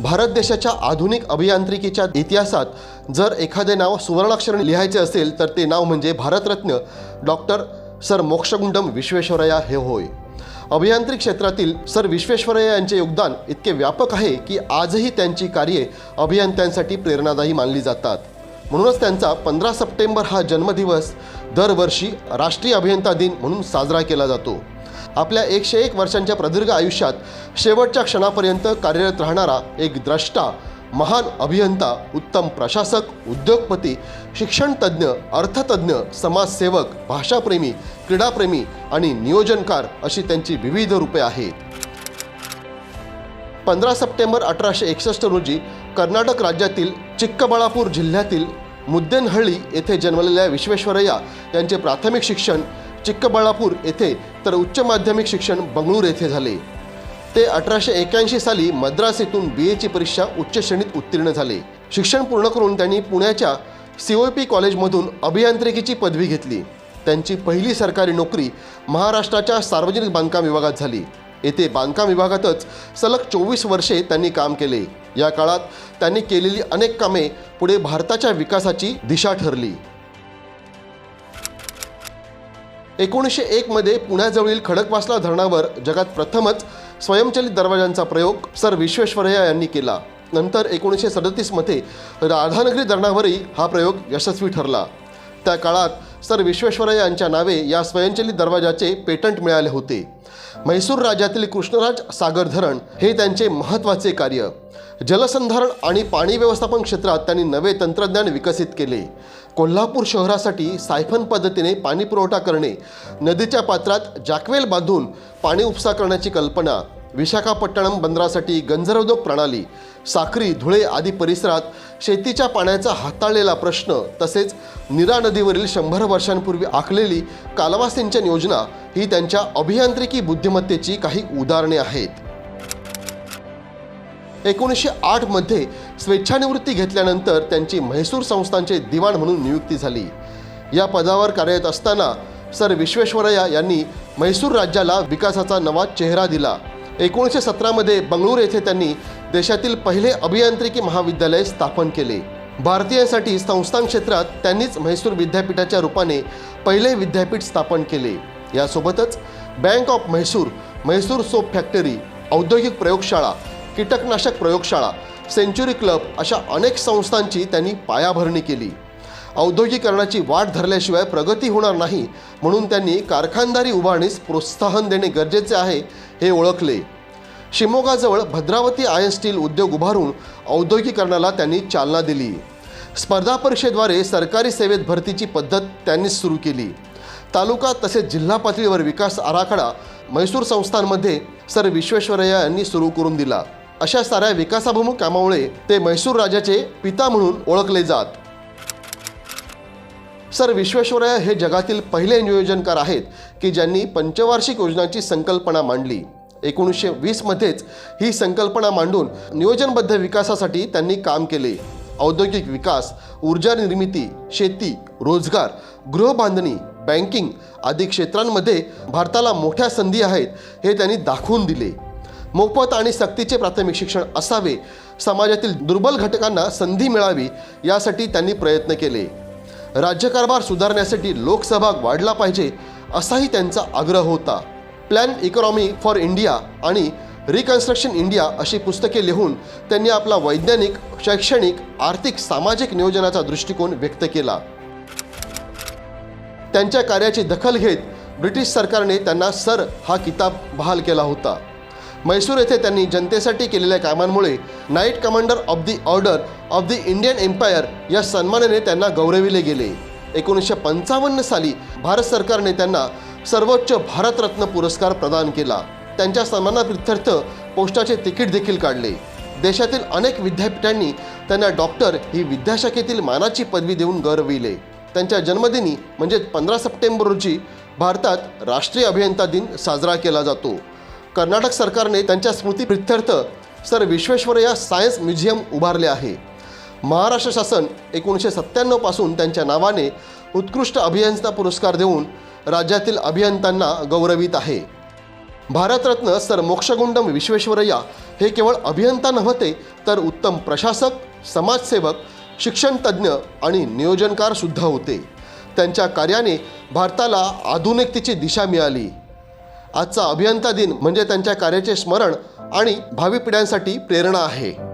भारत देशाच्या आधुनिक अभियांत्रिकीच्या इतिहासात जर एखादे नाव सुवर्णाक्षर लिहायचे असेल तर ते नाव म्हणजे भारतरत्न डॉक्टर सर मोक्षगुंडम विश्वेश्वरय्या हे होय. अभियांत्रिक क्षेत्रातील सर विश्वेश्वरय्या यांचे योगदान इतके व्यापक आहे की आजही त्यांची कार्ये अभियंत्यांसाठी प्रेरणादायी मानली जातात. म्हणूनच त्यांचा पंधरा सप्टेंबर हा जन्मदिवस दरवर्षी राष्ट्रीय अभियंता दिन म्हणून साजरा केला जातो. आपल्या एकशे एक वर्षांच्या प्रदीर्घ आयुष्यात शेवटच्या क्षणापर्यंत कार्यरत राहणारा एक द्रष्टा महान अभियंता उत्तम प्रशासक उद्योगपती शिक्षणतज्ज्ञ अर्थतज्ज्ञ समाजसेवक भाषाप्रेमी क्रीडाप्रेमी आणि नियोजनकार अशी त्यांची विविध रूपे आहेत. पंधरा सप्टेंबर अठराशे एकसष्ट रोजी कर्नाटक राज्यातील चिक्कबळापूर जिल्ह्यातील मुद्देनहळ्ळी येथे जन्मलेल्या विश्वेश्वरय्या यांचे प्राथमिक शिक्षण चिक्कबळापूर येथे तर उच्च माध्यमिक शिक्षण बंगळूर येथे झाले. ते अठराशे एक्याऐंशी साली मद्रास येथून बी एची परीक्षा उच्च श्रेणीत उत्तीर्ण झाले. शिक्षण पूर्ण करून त्यांनी पुण्याच्या सी ओ पी कॉलेजमधून अभियांत्रिकीची पदवी घेतली. त्यांची पहिली सरकारी नोकरी महाराष्ट्राच्या सार्वजनिक बांधकाम विभागात झाली. येथे बांधकाम विभागातच सलग चोवीस वर्षे त्यांनी काम केले. या काळात त्यांनी केलेली अनेक कामे पुढे भारताच्या विकासाची दिशा ठरली. एकोणीसशे एकमध्ये पुण्याजवळील खडकवासला धरणावर जगात प्रथमच स्वयंचलित दरवाजांचा प्रयोग सर विश्वेश्वरय्या यांनी केला. नंतर एकोणीसशे सदतीसमध्ये राधानगरी धरणावरही हा प्रयोग यशस्वी ठरला. त्या काळात सर विश्वेश्वरय्या यांच्या नावे या स्वयंचलित दरवाजाचे पेटंट मिळाले होते. म्हैसूर राज्यातील कृष्णराज सागर धरण हे त्यांचे महत्त्वाचे कार्य. जलसंधारण आणि पाणी व्यवस्थापन क्षेत्रात त्यांनी नवे तंत्रज्ञान विकसित केले. कोल्हापूर शहरासाठी सायफन पद्धतीने पाणी पुरवठा करणे नदीच्या पात्रात जॅकवेल बांधून पाणी उपसा करण्याची कल्पना विशाखापट्टणम बंदरासाठी गंजरोधक प्रणाली साखरी धुळे आदी परिसरात शेतीच्या पाण्याचा हाताळलेला प्रश्न तसेच निरा नदीवरील शंभर वर्षांपूर्वी आखलेली कालवा सिंचन योजना ही त्यांच्या अभियांत्रिकी बुद्धिमत्तेची काही उदाहरणे आहेत. एकोणीसशे आठमध्ये स्वेच्छानिवृत्ती घेतल्यानंतर त्यांची म्हैसूर संस्थांचे दिवाण म्हणून नियुक्ती झाली. या पदावर कार्यरत असताना सर विश्वेश्वरय्या यांनी म्हैसूर राज्याला विकासाचा नवा चेहरा दिला. एकोणीसशे सतरामध्ये बंगळूर येथे त्यांनी देशातील पहिले अभियांत्रिकी महाविद्यालय स्थापन केले. भारतीयांसाठी संस्थान क्षेत्रात त्यांनीच म्हैसूर विद्यापीठाच्या रूपाने पहिले विद्यापीठ स्थापन केले. यासोबतच bank of Mysore Mysore soap factory औद्योगिक प्रयोगशाळा कीटकनाशक प्रयोगशाळा सेंच्युरी क्लब अशा अनेक संस्थांची त्यांनी पायाभरणी केली. औद्योगिकरणाची वाट धरल्याशिवाय प्रगती होणार नाही म्हणून त्यांनी कारखानदारी उभारणीस प्रोत्साहन देणे गरजेचे आहे हे ओळखले. शिमोगाजवळ भद्रावती आयन स्टील उद्योग उभारून औद्योगिकरणाला त्यांनी चालना दिली. स्पर्धा परीक्षेद्वारे सरकारी सेवेत भरतीची पद्धत त्यांनीच सुरू केली. तालुका तसेच जिल्हा पातळीवर विकास आराखडा म्हैसूर संस्थांमध्ये सर विश्वेश्वरय्या यांनी सुरू करून दिला. अशा साऱ्या विकासाभिमुख कामामुळे ते म्हैसूर राजाचे पिता म्हणून ओळखले जात. सर विश्वेश्वरय्या हे जगातील पहिले नियोजनकार आहेत की ज्यांनी पंचवार्षिक योजनांची संकल्पना मांडली. एकोणीसशे वीसमध्येच ही संकल्पना मांडून नियोजनबद्ध विकासासाठी त्यांनी काम केले. औद्योगिक विकास ऊर्जा निर्मिती शेती रोजगार गृहबांधणी बँकिंग आदी क्षेत्रांमध्ये भारताला मोठ्या संधी आहेत हे त्यांनी दाखवून दिले. मोफत आणि सक्तीचे प्राथमिक शिक्षण असावे समाजातील दुर्बल घटकांना संधी मिळावी यासाठी त्यांनी प्रयत्न केले. राज्यकारभार सुधारण्यासाठी लोकसहभाग वाढला पाहिजे असाही त्यांचा आग्रह होता. प्लॅन इकॉनॉमी फॉर इंडिया आणि रिकन्स्ट्रक्शन इंडिया अशी पुस्तके लिहून त्यांनी आपला वैज्ञानिक शैक्षणिक आर्थिक सामाजिक नियोजनाचा दृष्टिकोन व्यक्त केला. त्यांच्या कार्याची दखल घेत ब्रिटिश सरकारने त्यांना सर हा किताब बहाल केला होता. म्हैसूर येथे त्यांनी जनतेसाठी केलेल्या कामांमुळे knight commander of the order of the Indian empire या सन्मानाने त्यांना गौरविले गेले. एकोणीसशे पंचावन्न साली भारत सरकारने त्यांना सर्वोच्च भारतरत्न पुरस्कार प्रदान केला. त्यांच्या सन्मानाप्रित्यर्थ पोस्टाचे तिकीट देखील काढले. देशातील अनेक विद्यापीठांनी त्यांना डॉक्टर ही विद्याशाखेतील मानाची पदवी देऊन गौरविले. त्यांच्या जन्मदिनी म्हणजे पंधरा सप्टेंबर रोजी भारतात राष्ट्रीय अभियंता दिन साजरा केला जातो. कर्नाटक सरकारने त्यांच्या स्मृतीप्रित्यर्थ सर विश्वेश्वरय्या सायन्स म्युझियम उभारले आहे. महाराष्ट्र शासन एकोणीसशे सत्त्याण्णवपासून त्यांच्या नावाने उत्कृष्ट अभियंता पुरस्कार देऊन राज्यातील अभियंत्यांना गौरवित आहे. भारतरत्न सर मोक्षगुंडम विश्वेश्वरय्या हे केवळ अभियंता नव्हते तर उत्तम प्रशासक समाजसेवक शिक्षणतज्ज्ञ आणि नियोजनकार सुद्धा होते. त्यांच्या कार्याने भारताला आधुनिकतेची दिशा मिळाली. आजचा अभियंता दिन म्हणजे त्यांच्या कार्याचे स्मरण आणि भावी पिढ्यांसाठी प्रेरणा आहे.